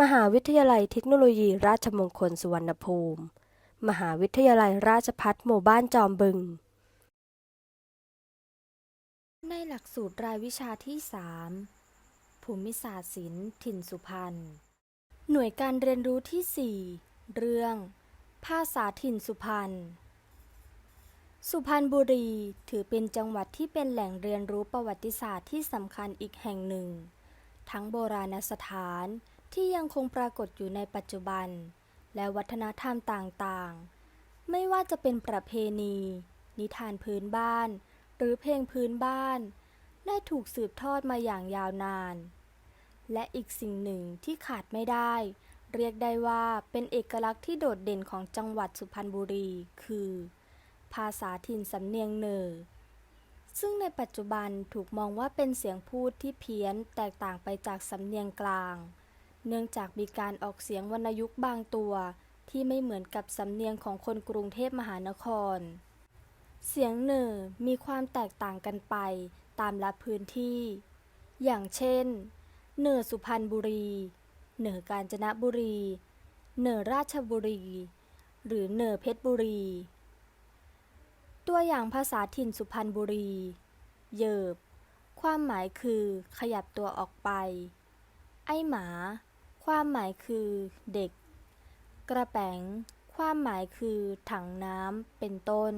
มหาวิทยาลัยเทคโนโลยีราชมงคลสุวรรณภูมิ มหาวิทยาลัยราชภัฏหมู่บ้านจอมบึง ในหลักสูตรรายวิชาที่ 3 ภูมิศาสตร์ศิลป์ถิ่นสุพรรณ หน่วยการเรียนรู้ที่ 4 เรื่อง ภาษาถิ่นสุพรรณ สุพรรณบุรีถือเป็นจังหวัดที่เป็นแหล่งเรียนรู้ประวัติศาสตร์ที่สำคัญอีกแห่งหนึ่ง ทั้งโบราณสถาน ที่ยังคงปรากฏอยู่ในปัจจุบัน และวัฒนธรรมต่างๆ ไม่ว่าจะเป็นประเพณี นิทานพื้นบ้าน หรือเพลงพื้นบ้าน ได้ถูกสืบทอดมาอย่างยาวนาน และอีกสิ่งหนึ่งที่ขาดไม่ได้ เรียกได้ว่าเป็นเอกลักษณ์ที่โดดเด่นของจังหวัดสุพรรณบุรี คือ ภาษาถิ่นสำเนียงเหนือซึ่งในปัจจุบันถูกมองว่าเป็นเสียงพูดที่เพี้ยนแตกต่างไปจากสำเนียงกลาง เนื่องจากมีการออกเสียงวรรณยุกต์บางตัว ที่ไม่เหมือนกับสำเนียงของคนกรุงเทพมหานคร เสียงเหน่อมีความแตกต่างกันไปตามละพื้นที่ อย่างเช่น เหน่อสุพรรณบุรี เหน่อกาญจนบุรี เหน่อราชบุรี หรือเหน่อเพชรบุรี ตัวอย่างภาษาถิ่นสุพรรณบุรี เยิบ ความหมายคือขยับตัวออกไป ไอ้หมา ความหมายคือเด็ก กระแป๋ง ความหมายคือถังน้ำ เป็นต้น